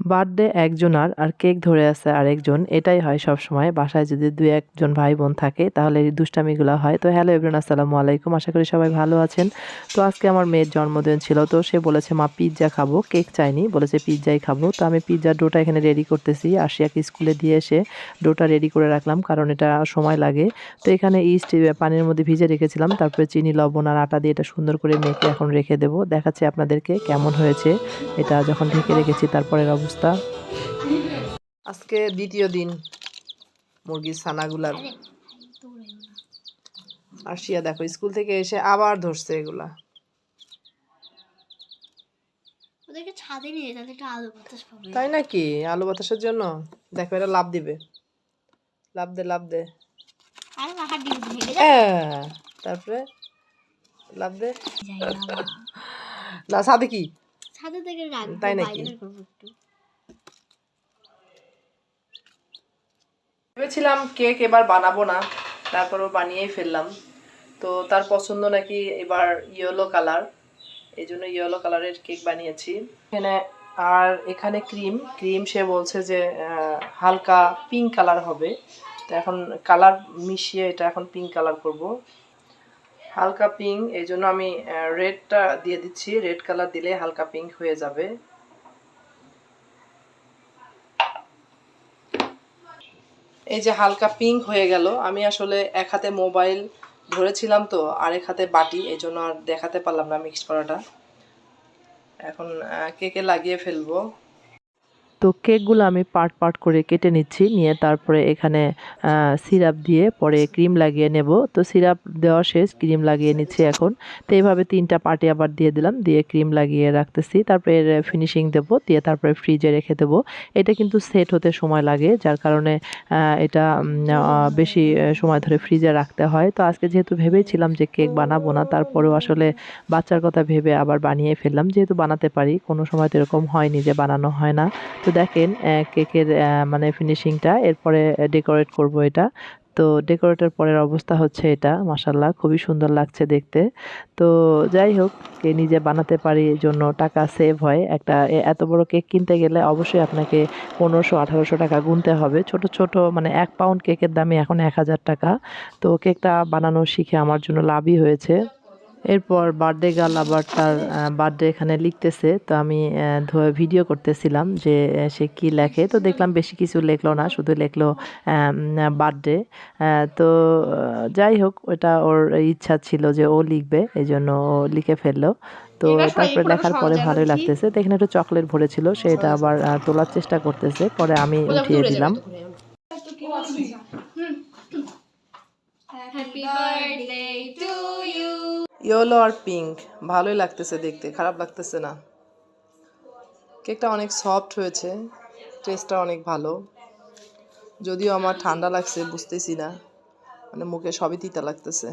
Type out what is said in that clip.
Birthday একজনার আর আর cake ধরে আছে আরেকজন। এটাই হয় সব সময় বাসায় যদি দুই একজন ভাই বোন থাকে, তাহলে এই দুষ্টামিগুলো হয়। তো হ্যালো এভরিওয়ান, আসসালামু আলাইকুম। আশা করি সবাই ভালো আছেন। তো আজকে আমার মেয়ের জন্মদিন ছিল, তো সে বলেছে, মা, পিৎজা খাব। কেক চাইনি। বলেছে, পিৎজাই খাব। তো আমি পিৎজার ডোটা এখানে রেডি করতেছি। আশিয়াকে স্কুলে দিয়ে এসে ডোটা রেডি করে রাখলাম, কারণ এটা সময় লাগে। তো এখানে ইস্ট পানির মধ্যে ভিজে রেখেছিলাম। তারপরে চিনি, লবণ আর আটা দিয়ে এটা সুন্দর করে মেখে এখন রেখে দেবো। দেখাচ্ছি আপনাদেরকে কেমন হয়েছে। এটা যখন ঢেকে রেখেছি, তারপরের অবস্থা আজকে দ্বিতীয় দিন মুরগির ছানাগুলার আসিয়া দেখো স্কুল থেকে এসে আবার ধরছে এগুলা। ওদেরকে ছাদে নিয়ে তাহলে একটু আলো বাতাস পাবে। তাই নাকি? আলু বাতাসের জন্য? দেখো এটা লাভ দিবে। লাভ দে লাভ দে। আরে মাথা ডিম ভেঙে তারপরে? লাভ দে। না কি? ছাদে থেকে রাখব তাই নাকি? বাইরে বের করব একটু ভেবেছিলাম কেক এবার বানাবো না তারপরও বানিয়েই ফেললাম। তো তার পছন্দ নাকি এবার ইয়েলো কালার এই জন্য ইয়েলো কালারের কেক বানিয়েছি। এখানে আর এখানে ক্রিম ক্রিম সে বলছে যে হালকা পিঙ্ক কালার হবে। তো এখন কালার মিশিয়ে এটা এখন পিঙ্ক কালার করব। হালকা পিঙ্ক এই জন্য আমি রেডটা দিয়ে দিচ্ছি। রেড কালার দিলে হালকা পিঙ্ক হয়ে যাবে। এই যে হালকা পিঙ্ক হয়ে গেল, আমি আসলে এক হাতে মোবাইল ধরেছিলাম তো, আরেক হাতে বাটি, এই জন্য আর দেখাতে পারলাম না মিক্স করাটা। এখন কেকে লাগিয়ে ফেলব? তো কেকগুলো আমি পার্ট পার্ট করে কেটে নিচ্ছি, নিয়ে তারপরে এখানে সিরাপ দিয়ে পরে ক্রিম লাগিয়ে নেব। তো সিরাপ দেওয়া শেষ, ক্রিম লাগিয়ে নিচ্ছি এখন। তো এইভাবে তিনটা পার্টি আবার দিয়ে দিলাম, দিয়ে ক্রিম লাগিয়ে রাখতেছি। তারপরে এর ফিনিশিং দেবো, দিয়ে তারপরে ফ্রিজে রেখে দেবো। এটা কিন্তু সেট হতে সময় লাগে, যার কারণে এটা বেশি সময় ধরে ফ্রিজে রাখতে হয়। তো আজকে যেহেতু ভেবেছিলাম যে কেক বানাবো না, তারপরেও আসলে বাচ্চার কথা ভেবে আবার বানিয়ে ফেললাম। যেহেতু বানাতে পারি, কোনো সময় তো এরকম হয়নি যে বানানো হয় না। তো দেখেন কেকের মানে ফিনিশিংটা এরপরে ডেকোরেট করব এটা। তো ডেকোরেটের পরের অবস্থা হচ্ছে এটা মাসাল্লাহ খুবই সুন্দর লাগছে দেখতে। তো যাই হোক, কে নিজে বানাতে পারি এই জন্য টাকা সেভ হয়। একটা এত বড় কেক কিনতে গেলে অবশ্যই আপনাকে পনেরোশো, আঠারোশো টাকা গুনতে হবে। ছোট ছোট মানে এক পাউন্ড কেকের দামে এখন এক হাজার টাকা। তো কেকটা বানানো শিখে আমার জন্য লাভই হয়েছে। এরপর বার্থডে গার্ল আবার তার বার্থডে এখানে লিখতেছে। তো আমি ভিডিও করতেছিলাম যে সে কি লেখে। তো দেখলাম বেশি কিছু লেখলো না শুধু লেখলো বার্থডে তো যাই হোক ওটা ওর ইচ্ছা ছিল যে ও লিখবে এই জন্য ও লিখে ফেলল। তো তারপরে লেখার পরে ভালোই লাগতেছে। তো এখানে একটু চকলেট ভরেছিল সেটা আবার তোলার চেষ্টা করতেছে। পরে আমি উঠিয়ে দিলাম। Happy birthday to you yellow R pink ভালোই লাগতেছে দেখতে, খারাপ লাগতেছে না। কেকটা অনেক সফট হয়েছে টেস্টটা অনেক ভালো। যদিও আমার ঠান্ডা লাগছে, বুঝতেছি না। মানে মুখে সবই তিতা লাগতেছে।